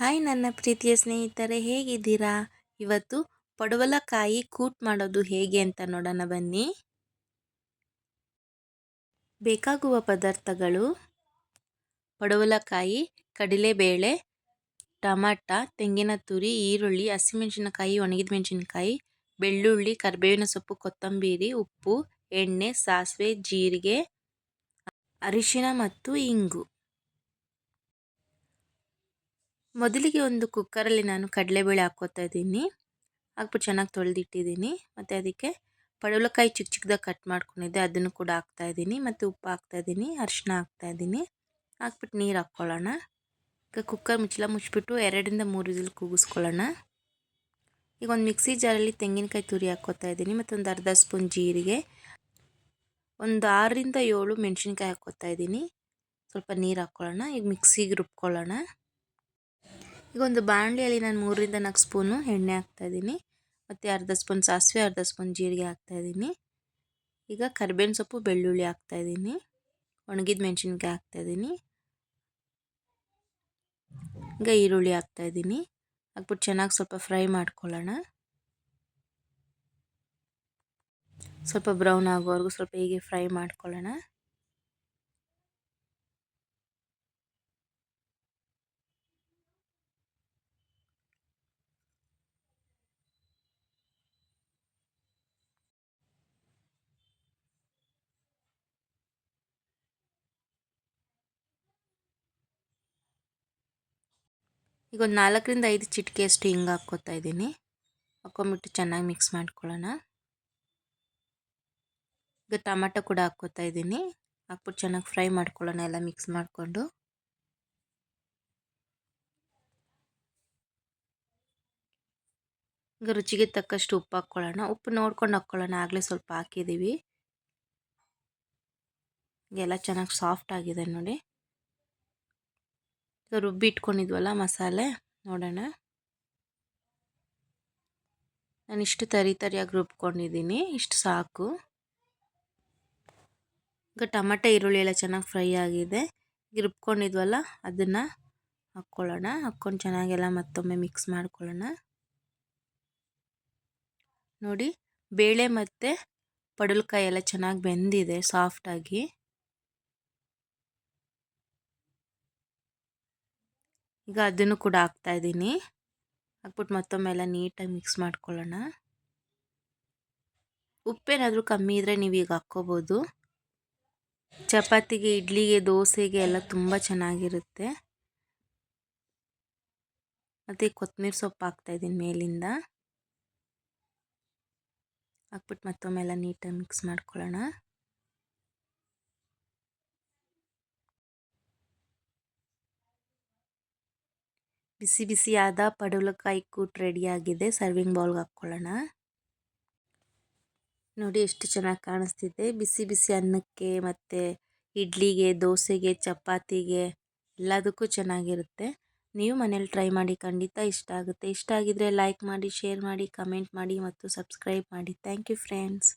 Hi ನನ್ನ ಪ್ರೀತಿಯ ಸ್ನೇಹಿತರೆ, ಹೇಗಿದ್ದೀರಾ? ಇವತ್ತು ಪಡವಲಕಾಯಿ ಕೂಟ್ ಮಾಡೋದು ಹೇಗೆ ಅಂತ ನೋಡೋಣ ಬನ್ನಿ. ಬೇಕಾಗುವ ಪದಾರ್ಥಗಳು. ಪಡವಲಕಾಯಿ, ಕಡಲೆಬೇಳೆ, ಟಮಾಟ, ತೆಂಗಿನ ತುರಿ, ಈರುಳ್ಳಿ, ಹಸಿಮೆಣಸಿನಕಾಯಿ, ಒಣಗಿದ ಮೆಣಸಿನಕಾಯಿ, ಬೆಳ್ಳುಳ್ಳಿ, ಕರಿಬೇವಿನ ಸೊಪ್ಪು, ಕೊತ್ತಂಬರಿ, ಉಪ್ಪು, ಎಣ್ಣೆ, ಸಾಸಿವೆ, ಜೀರಿಗೆ ಅರಿಶಿನ ಮತ್ತು ಇಂಗು. ಮೊದಲಿಗೆ ಒಂದು ಕುಕ್ಕರಲ್ಲಿ ನಾನು ಕಡಲೆಬೇಳೆ ಹಾಕ್ಕೋತಾ ಇದ್ದೀನಿ. ಹಾಕ್ಬಿಟ್ಟು ಚೆನ್ನಾಗಿ ತೊಳೆದಿಟ್ಟಿದ್ದೀನಿ. ಮತ್ತು ಅದಕ್ಕೆ ಪಡವಲಕಾಯಿ ಚಿಕ್ಕ ಚಿಕ್ಕದಾಗಿ ಕಟ್ ಮಾಡ್ಕೊಂಡಿದ್ದೆ. ಅದನ್ನು ಕೂಡ ಹಾಕ್ತಾಯಿದ್ದೀನಿ ಮತ್ತು ಉಪ್ಪು ಹಾಕ್ತಾಯಿದ್ದೀನಿ ಅರಿಶಿನ ಹಾಕ್ತಾಯಿದ್ದೀನಿ ಹಾಕ್ಬಿಟ್ಟು ನೀರು ಹಾಕ್ಕೊಳ್ಳೋಣ. ಈಗ ಕುಕ್ಕರ್ ಮುಚ್ಚಲ ಮುಚ್ಚಿಬಿಟ್ಟು ಎರಡರಿಂದ ಮೂರು ವಿಸಿಲ್ ಕೂಗಿಸ್ಕೊಳ್ಳೋಣ. ಈಗ ಒಂದು ಮಿಕ್ಸಿ ಜಾರಲ್ಲಿ ತೆಂಗಿನಕಾಯಿ ತುರಿ ಹಾಕ್ಕೋತಾ ಇದ್ದೀನಿ. ಮತ್ತು ಒಂದು ಅರ್ಧ ಸ್ಪೂನ್ ಜೀರಿಗೆ. ಒಂದು ಆರರಿಂದ ಏಳು ಮೆಣಸಿನ್ಕಾಯಿ ಹಾಕ್ಕೋತಾ ಇದ್ದೀನಿ. ಸ್ವಲ್ಪ ನೀರು ಹಾಕ್ಕೊಳ್ಳೋಣ. ಈಗ ಮಿಕ್ಸಿಗೆ ರುಬ್ಕೊಳ್ಳೋಣ. ಈಗ ಒಂದು ಬಾಣಲಿಯಲ್ಲಿ ನಾನು ಮೂರರಿಂದ ನಾಲ್ಕು ಸ್ಪೂನು ಎಣ್ಣೆ ಹಾಕ್ತಾಯಿದ್ದೀನಿ ಮತ್ತು ಅರ್ಧ ಸ್ಪೂನ್ ಸಾಸಿವೆ, ಅರ್ಧ ಸ್ಪೂನ್ ಜೀರಿಗೆ ಹಾಕ್ತಾಯಿದ್ದೀನಿ ಈಗ ಕರಿಬೇವಿನ ಸೊಪ್ಪು, ಬೆಳ್ಳುಳ್ಳಿ ಹಾಕ್ತಾಯಿದ್ದೀನಿ ಒಣಗಿದ ಮೆಣಸಿನ್ಕಾಯಿ ಹಾಕ್ತಾಯಿದ್ದೀನಿ ಈಗ ಈರುಳ್ಳಿ ಹಾಕ್ತಾಯಿದ್ದೀನಿ ಹಾಕ್ಬಿಟ್ಟು ಚೆನ್ನಾಗಿ ಸ್ವಲ್ಪ ಫ್ರೈ ಮಾಡ್ಕೊಳ್ಳೋಣ. ಸ್ವಲ್ಪ ಬ್ರೌನ್ ಆಗೋವರೆಗೂ ಸ್ವಲ್ಪ ಹೀಗೆ ಫ್ರೈ ಮಾಡ್ಕೊಳ್ಳೋಣ. ಈಗ ಒಂದು ನಾಲ್ಕರಿಂದ ಐದು ಚಿಟಿಕೆಯಷ್ಟು ಹಿಂಗೆ ಹಾಕ್ಕೋತಾ ಇದ್ದೀನಿ. ಹಾಕ್ಕೊಂಬಿಟ್ಟು ಚೆನ್ನಾಗಿ ಮಿಕ್ಸ್ ಮಾಡ್ಕೊಳ್ಳೋಣ. ಈಗ ಟೊಮೆಟೊ ಕೂಡ ಹಾಕ್ಕೋತಾ ಇದ್ದೀನಿ. ಹಾಕ್ಬಿಟ್ಟು ಚೆನ್ನಾಗಿ ಫ್ರೈ ಮಾಡ್ಕೊಳ್ಳೋಣ, ಎಲ್ಲ ಮಿಕ್ಸ್ ಮಾಡಿಕೊಂಡು. ಈಗ ರುಚಿಗೆ ತಕ್ಕಷ್ಟು ಉಪ್ಪು ಹಾಕ್ಕೊಳ್ಳೋಣ. ಉಪ್ಪು ನೋಡ್ಕೊಂಡು ಹಾಕ್ಕೊಳ್ಳೋಣ, ಆಗಲೇ ಸ್ವಲ್ಪ ಹಾಕಿದ್ದೀವಿ. ಎಲ್ಲ ಚೆನ್ನಾಗಿ ಸಾಫ್ಟ್ ಆಗಿದೆ ನೋಡಿ. ಈಗ ರುಬ್ಬಿ ಇಟ್ಕೊಂಡಿದ್ವಲ್ಲ ಮಸಾಲೆ? ನೋಡೋಣ. ನಾನು ಇಷ್ಟು ತರಿ ತರಿಯಾಗಿ ರುಬ್ಕೊಂಡಿದ್ದೀನಿ. ಇಷ್ಟು ಸಾಕು. ಈಗ ಟೊಮೆಟೊ, ಈರುಳ್ಳಿ ಎಲ್ಲ ಚೆನ್ನಾಗಿ ಫ್ರೈ ಆಗಿದೆ. ಈಗ ರುಬ್ಕೊಂಡಿದ್ವಲ್ಲ, ಅದನ್ನು ಹಾಕ್ಕೊಳ್ಳೋಣ. ಹಾಕ್ಕೊಂಡು ಚೆನ್ನಾಗೆಲ್ಲ ಮತ್ತೊಮ್ಮೆ ಮಿಕ್ಸ್ ಮಾಡ್ಕೊಳ್ಳೋಣ. ನೋಡಿ, ಬೇಳೆ ಮತ್ತು ಪಡಲ್ಕಾಯಿ ಎಲ್ಲ ಚೆನ್ನಾಗಿ ಬೆಂದಿದೆ, ಸಾಫ್ಟಾಗಿ. ಈಗ ಅದನ್ನು ಕೂಡ ಹಾಕ್ತಾ ಇದ್ದೀನಿ. ಹಾಕ್ಬಿಟ್ಟು ಮತ್ತೊಮ್ಮೆ ಎಲ್ಲ ನೀಟಾಗಿ ಮಿಕ್ಸ್ ಮಾಡ್ಕೊಳ್ಳೋಣ. ಉಪ್ಪೇನಾದರೂ ಕಮ್ಮಿ ಇದ್ದರೆ ನೀವು ಈಗ ಹಾಕ್ಕೋಬೋದು. ಚಪಾತಿಗೆ, ಇಡ್ಲಿಗೆ, ದೋಸೆಗೆ ಎಲ್ಲ ತುಂಬ ಚೆನ್ನಾಗಿರುತ್ತೆ. ಮತ್ತು ಕೊತ್ತಂಬರಿ ಸೊಪ್ಪು ಹಾಕ್ತಾಯಿದ್ದೀನಿ ಮೇಲಿಂದ. ಹಾಕ್ಬಿಟ್ಟು ಮತ್ತೊಮ್ಮೆ ಎಲ್ಲ ನೀಟಾಗಿ ಮಿಕ್ಸ್ ಮಾಡ್ಕೊಳ್ಳೋಣ. ಬಿಸಿ ಬಿಸಿಯಾದ ಪಡವಲಕಾಯಿ ಕೂಟ್ ರೆಡಿಯಾಗಿದೆ ಸರ್ವಿಂಗ್ ಬೌಲ್ಗೆ ಹಾಕ್ಕೊಳ್ಳೋಣ. ನೋಡಿ ಎಷ್ಟು ಚೆನ್ನಾಗಿ ಕಾಣಿಸ್ತಿದೆ. ಬಿಸಿ ಬಿಸಿ ಅನ್ನಕ್ಕೆ ಮತ್ತು ಇಡ್ಲಿಗೆ, ದೋಸೆಗೆ, ಚಪಾತಿಗೆ ಎಲ್ಲದಕ್ಕೂ ಚೆನ್ನಾಗಿರುತ್ತೆ. ನೀವು ಮನೇಲಿ ಟ್ರೈ ಮಾಡಿ ಖಂಡಿತ ಇಷ್ಟ ಆಗುತ್ತೆ. ಇಷ್ಟ ಆಗಿದ್ದರೆ ಲೈಕ್ ಮಾಡಿ ಶೇರ್ ಮಾಡಿ ಕಮೆಂಟ್ ಮಾಡಿ ಮತ್ತು ಸಬ್ಸ್ಕ್ರೈಬ್ ಮಾಡಿ. Thank you friends